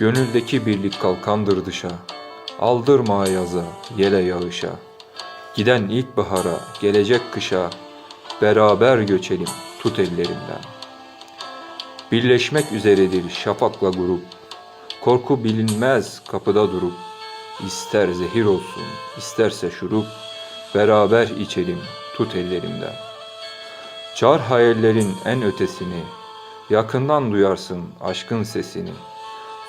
Gönüldeki birlik kalkandır dışa, aldırma yaza, yele yağışa. Giden ilkbahara, gelecek kışa, beraber göçelim, tut ellerimden. Birleşmek üzeredir şafakla grup, korku bilinmez kapıda durup, ister zehir olsun, isterse şurup, beraber içelim, tut ellerimden. Çağır hayallerin en ötesini, yakından duyarsın aşkın sesini.